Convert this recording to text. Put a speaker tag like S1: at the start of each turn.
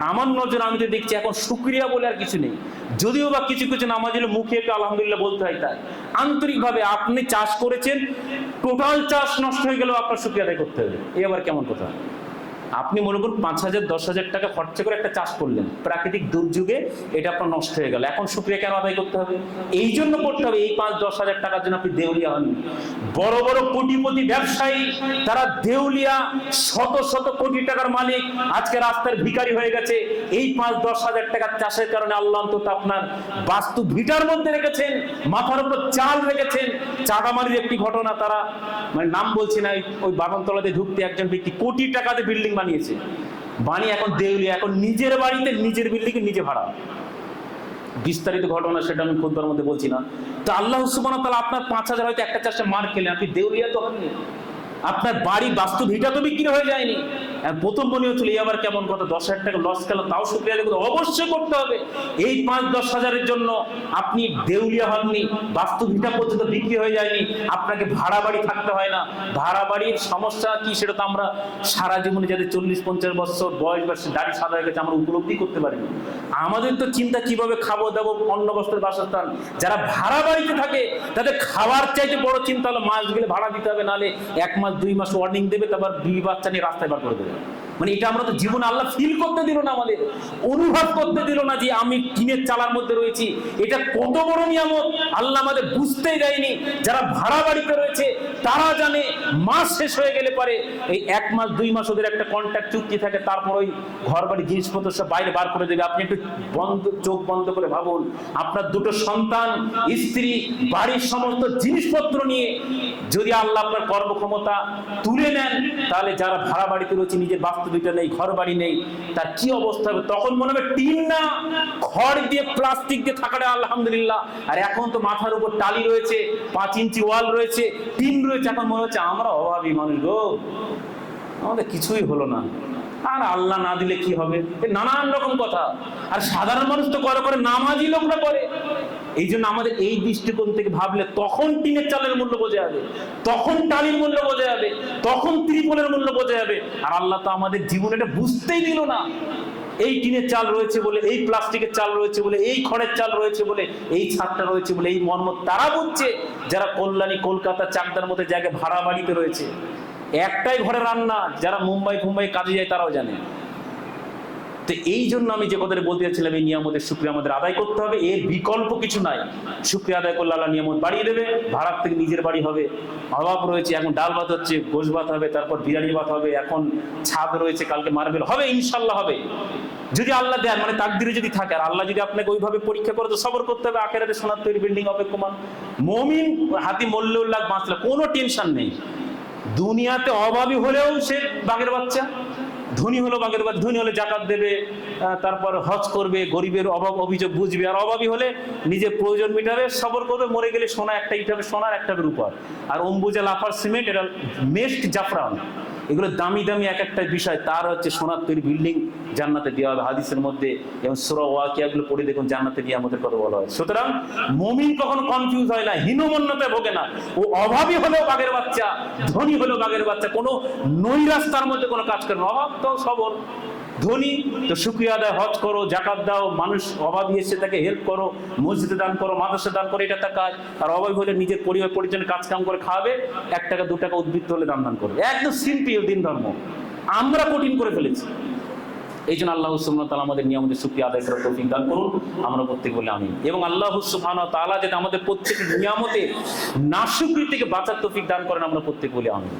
S1: আর আমার নজর আমি তো দেখছি, এখন শুক্রিয়া বলে আর কিছু নেই। যদিও বা কিছু কিছু নামাজ হলে মুখে একটু আলহামদুলিল্লাহ বলতে হয় তাই। আন্তরিকভাবে আপনি চাষ করেছেন টোটাল চাষ নষ্ট হয়ে গেলেও আপনার শুক্রিয়া আদায় করতে হবে। এ আবার কেমন কথা? আপনি মনে করুন পাঁচ হাজার, দশ হাজার টাকা খরচা করে একটা চাষ করলেন। প্রাকৃতিক দুর্যোগে এটা আপনার নষ্ট হয়ে গেল। এখন শুক্রিয়া কেন আদায় করতে হবে? এই জন্য করতে হবে। এই পাঁচ, দশ হাজার টাকার জন্য আপনি দেউলিয়া হননি বড় বড় কোটিপতি ব্যবসায়ী, তারা দেউলিয়া শত শত কোটি টাকার মালিক। আজকে রাস্তার ভিখারি হয়ে গেছে। এই পাঁচ, দশ হাজার টাকার চাষের কারণে আল্লাহ অন্তত আপনার বাস্তু ভিটার মধ্যে রেখেছেন, মাথার উপর চাল রেখেছেন। চাঁদামারির একটি ঘটনা তারা মানে নাম বলছি না, ওই- ওই বাগানতলাতে ঢুকতে একজন ব্যক্তি কোটি টাকাতে বিল্ডিং বানিয়েছে। বানিয়ে এখন দেউলিয়া, এখন নিজের বাড়িতে নিজের বিল্ডিং নিজে ভাড়া। বিস্তারিত ঘটনা সেটা আমি খুদ্বার মধ্যে বলছি না। তো আল্লাহ সুবান তাহলে আপনার পাঁচ হাজার হয়তো একটা চাষে মার খেলেন, আপনি দেউলিয়া তো হননি আপনার বাড়ি বাস্তু ভিটা তো বিক্রি হয়ে যায়নি। প্রথম মনে হচ্ছিল, এই আবার কেমন কথা? দশ হাজার টাকা লস খেলো, তাও শুক্রিয়া করতে অবশ্যই করতে হবে। এই পাঁচ দশ হাজারের জন্য আপনি দেউলিয়া হননি বাস্তু ভিটা পর্যন্ত বিক্রি হয়ে যায়নি, আপনাকে ভাড়া বাড়ি থাকতে হয় না। ভাড়া বাড়ির সমস্যা কি সেটা তো আমরা সারা জীবনে যাদের চল্লিশ, পঞ্চাশ বছর বয়স বা দাড়ি সাদা হয়ে গেছে, আমরা উপলব্ধি করতে পারিনি। আমাদের তো চিন্তা কীভাবে খাব, দাবো, অন্ন বস্ত্রের বাসস্থান? যারা ভাড়া বাড়িতে থাকে, তাদের খাওয়ার চাইতে বড় চিন্তা হলো, মাস গেলে ভাড়া দিতে হবে, নাহলে এক মাস, দুই মাস ওয়ার্নিং দেবে, তারপর বিবি বাচ্চা নিয়ে রাস্তায় বার করে দেবে। করবেন মানে এটা আমরা তো জীবনে আল্লাহ ফিল করতে দিল না আমাদের, অনুভব করতে দিল না যে আমি টিনের চালার মধ্যে রয়েছি। এটা কত বড় নিয়ামত, আল্লাহ আমাদের বুঝতেই দেয়নি। যারা ভাড়া বাড়িতে রয়েছে, তারা জানে মাস শেষ হয়ে গেলে পরে এই এক মাস, দুই মাস ওদের একটা কন্ট্রাক্ট চুক্তি থাকে, তারপর ওই ঘর বাড়ি জিনিসপত্র সব বাইরে বার করে দেবে। আপনি একটু বন্ধ, চোখ বন্ধ করে ভাবুন, আপনার দুটো সন্তান, স্ত্রী, বাড়ির সমস্ত জিনিসপত্র নিয়ে যদি আল্লাহ আপনার কর্মক্ষমতা তুলে নেন, তাহলে যারা ভাড়া বাড়িতে রয়েছে, নিজের বাস্তবিকটা নেই ঘর বাড়ি নেই, তার কি অবস্থা হবে? তখন মনে হবে টিন না, খড় দিয়ে, প্লাস্টিক দিয়ে থাকাটা আলহামদুলিল্লাহ। আর এখন তো মাথার উপর টালি রয়েছে, পাঁচ ইঞ্চি ওয়াল রয়েছে, টিন রয়েছে। এখন মনে হচ্ছে আমরা অভাবী মানুষ গো। আমাদের কিছুই হলো না। আর আল্লাহ না দিলে কি হবে? নানান রকম কথা। আর সাধারণ মানুষ তো করে করে নামাজি লোকরা করে। এই জন্য আমাদের এই দৃষ্টিকোণ থেকে ভাবলে তখন টিনের চালের মূল্য বোঝা যাবে, তখন টালির মূল্য বোঝা যাবে, তখন ত্রিপলের মূল্য বোঝা যাবে। আর আল্লাহ তো আমাদের জীবনে এটা বুঝতেই দিল না। এই টিনের চাল রয়েছে বলে, এই প্লাস্টিকের চাল রয়েছে বলে, এই খড়ের চাল রয়েছে বলে, এই ছাদটা রয়েছে বলে, এই মর্ম তারা বুঝছে। যারা কল্যাণী কলকাতা চাকদার মতো জায়গায় ভাড়া বাড়িতে রয়েছে, একটাই ঘরে রান্না, যারা মুম্বাই ফুম্বাই কাজে যায় তারাও জানে। তো এই জন্য আমি যে কথাটা বলতে যাচ্ছিলাম, এই নিয়ামতের শুক্রিয়া আমাদের আদায় করতে হবে। এর বিকল্প কিছু নাই। শুক্রিয়া আদায় করলে আল্লাহ নিয়ামত বাড়িয়ে দেবে। ভাড়ার থেকে নিজের বাড়ি হবে। অভাব রয়েছে, এখন ডাল ভাত হচ্ছে, গোশ ভাত হবে, তারপর বিরিয়ানি ভাত হবে, এখন ছাদ রয়েছে, কালকে মার্বেল হবে, ইনশাল্লাহ হবে। যদি আল্লাহ দেন মানে তাকদিরে যদি থাকে, আর আল্লাহ যদি আপনাকে ওইভাবে পরীক্ষা করে, তো সবর করতে হবে, আখেরাতে সোনার তৈরি বিল্ডিং অপেক্ষমান মমিন হাতি মল্লেও লাখ বাঁচলে, কোনো টেনশন নেই। দুনিয়াতে অভাবী হলেও সে বাঘের বাচ্চা। ধনী হলো বাঘের বাড়ি ধনী হলে জাকাত দেবে তারপর হজ করবে, গরিবের অভাব, অভিযোগ বুঝবে। আর অভাবী হলে নিজের প্রয়োজন মিটাবে, সবর করবে, মরে গেলে সোনা একটা ইট হবে সোনার একটা রূপার আর অম্বুজা, লাফার সিমেন্ট, এটা মেস্ট জাফরান। এগুলো দামি দামি এক একটা বিষয়। তার হচ্ছে সোনার তৈরি বিল্ডিং জান্নাতে দেওয়া হবে হাদিসের মধ্যে এবং সুরা ওয়াকিয়াগুলো পড়ে দেখুন, জান্নাতে দিয়ে আমাদের কথা বলা হয়। সুতরাং মমিন কখন কনফিউজ হয় না, হীনমন্যতায় ভোগে না। ও অভাবী হলেও বাঘের বাচ্চা, ধনী হলেও বাঘের বাচ্চা, কোনো নৈরাস্তার মধ্যে কোনো কাজ করে অভাব তো সবর। ধনী, তো শুক্রিয়া আদায়, হজ করো, জাকাত দাও, মানুষ অভাবী এসে তাকে হেল্প করো, মসজিদে দান করো মাদ্রাসা দান করো, এটা তার কাজ। আর অভাবী হলে নিজের পরিবার, পরিজনের কাজ কাম করে খাওয়াবে, এক টাকা, দু টাকা উদ্বৃত্ত হলে দান দান করবে। একদম সিম্পল দিন ধর্ম। আমরা কঠিন করে ফেলেছি। এই জন্য আল্লাহ সুবহানাহু ওয়া তাআলা আমাদের শুকরিয়া আদায় করার তৌফিক দান করুন। আমরা প্রত্যেক বলে আমি এবং আল্লাহ ওয়া তাআলা যাতে আমাদের প্রত্যেক নিয়ামতে নাশুকরি থেকে বাঁচার তৌফিক দান করেন, আমরা প্রত্যেক বলে আমি